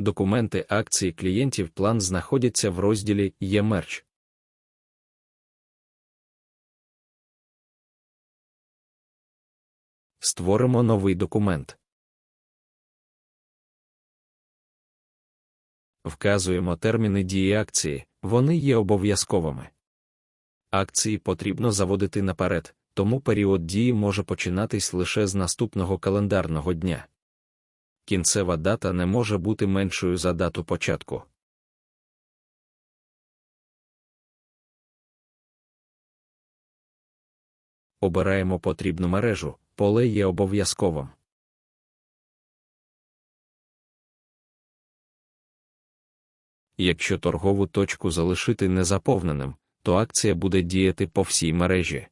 Документи акції клієнтів план знаходяться в розділі Є мерч. Створимо новий документ. Вказуємо терміни дії акції, вони є обов'язковими. Акції потрібно заводити наперед, тому період дії може починатись лише з наступного календарного дня. Кінцева дата не може бути меншою за дату початку. Обираємо потрібну мережу, поле є обов'язковим. Якщо торгову точку залишити незаповненим, то акція буде діяти по всій мережі.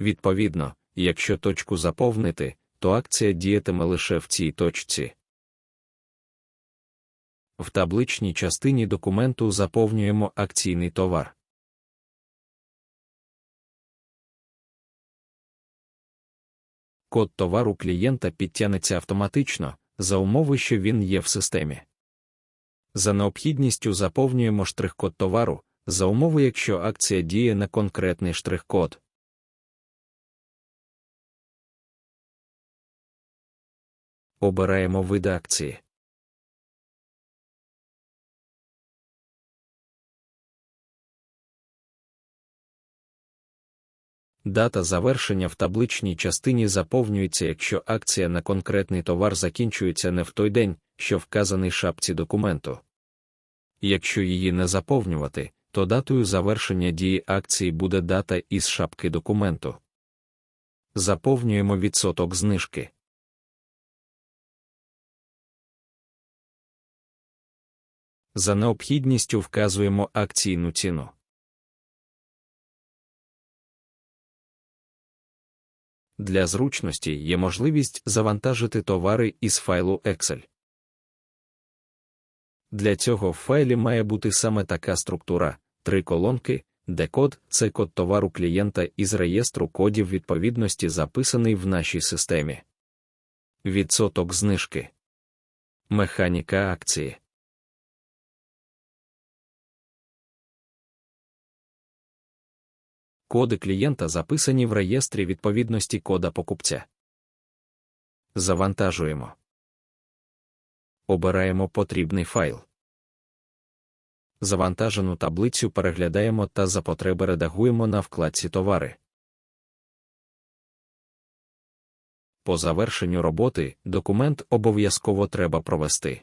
Відповідно, якщо точку заповнити, то акція діятиме лише в цій точці. В табличній частині документу заповнюємо акційний товар. Код товару клієнта підтягнеться автоматично, за умови, що він є в системі. За необхідністю заповнюємо штрих-код товару, за умови, якщо акція діє на конкретний штрих-код. Обираємо види акції. Дата завершення в табличній частині заповнюється, якщо акція на конкретний товар закінчується не в той день, що вказаний шапці документу. Якщо її не заповнювати, то датою завершення дії акції буде дата із шапки документу. Заповнюємо відсоток знижки. За необхідністю вказуємо акційну ціну. Для зручності є можливість завантажити товари із файлу Excel. Для цього в файлі має бути саме така структура: три колонки, де код це код товару клієнта із реєстру кодів відповідності записаний в нашій системі. Відсоток знижки. Механіка акції. Коди клієнта записані в реєстрі відповідності кода покупця. Завантажуємо. Обираємо потрібний файл. Завантажену таблицю переглядаємо та за потреби редагуємо на вкладці Товари. По завершенню роботи документ обов'язково треба провести.